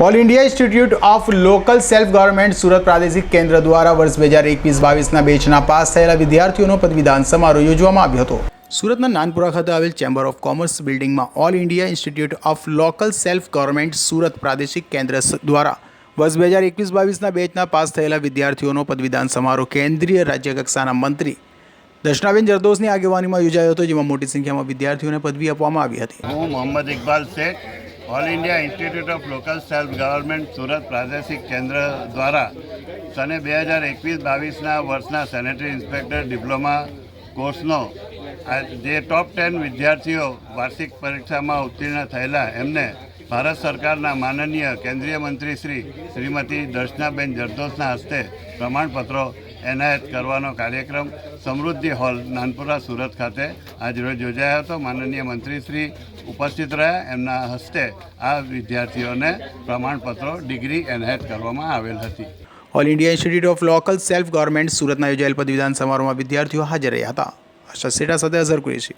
All India institute of local self government Surat પ્રાદેશિક કેન્દ્ર દ્વારા વર્ષ બે હજાર એકવીસ બાવીસના બેચના પાસ થયેલા વિદ્યાર્થીઓનો પદવીદાન સમારોહ યોજવામાં આવ્યો હતો. સુરતના નાનપુરા ખાતે આવેલ ચેમ્બર ઓફ કોમર્સ બિલ્ડિંગમાં all India institute of local self government Surat પ્રાદેશિક કેન્દ્ર દ્વારા વર્ષ બે હજાર એકવીસ બાવીસના બેચના પાસ થયેલા વિદ્યાર્થીઓનો પદવીદાન સમારોહ કેન્દ્રીય રાજ્યકક્ષાના મંત્રી દર્શનાબેન જરદોસની આગેવાનીમાં યોજાયો હતો, જેમાં મોટી સંખ્યામાં વિદ્યાર્થીઓને પદવી આપવામાં આવી હતી. હું Mohammad Iqbal Shaikh all India institute of local self government Surat પ્રાદેશિક કેન્દ્ર દ્વારા સને બે હજાર એકવીસ બાવીસના વર્ષના સેનેટરી ઇન્સ્પેક્ટર ડિપ્લોમા કોર્સનો જે ટોપ ટેન વિદ્યાર્થીઓ વાર્ષિક પરીક્ષામાં ઉત્તીર્ણ થયેલા, એમને ભારત સરકારના માનનીય કેન્દ્રીય મંત્રી શ્રી શ્રીમતી દર્શનાબેન જરદોસના હસ્તે પ્રમાણપત્રો એનાયત કરવાનો કાર્યક્રમ સમૃદ્ધિ હોલ નાનપુરા સુરત ખાતે આજરોજ યોજાયો હતો. માનનીય મંત્રીશ્રી ઉપસ્થિત રહ્યા. એમના હસ્તે આ વિદ્યાર્થીઓને પ્રમાણપત્રો, ડિગ્રી એનાયત કરવામાં આવેલ હતી. All India institute of local self government સુરતના યોજાયેલ પદવીદાન સમારોહમાં વિદ્યાર્થીઓ હાજર રહ્યા હતા. આશા સેટા સાથે અઝર કુરેશી.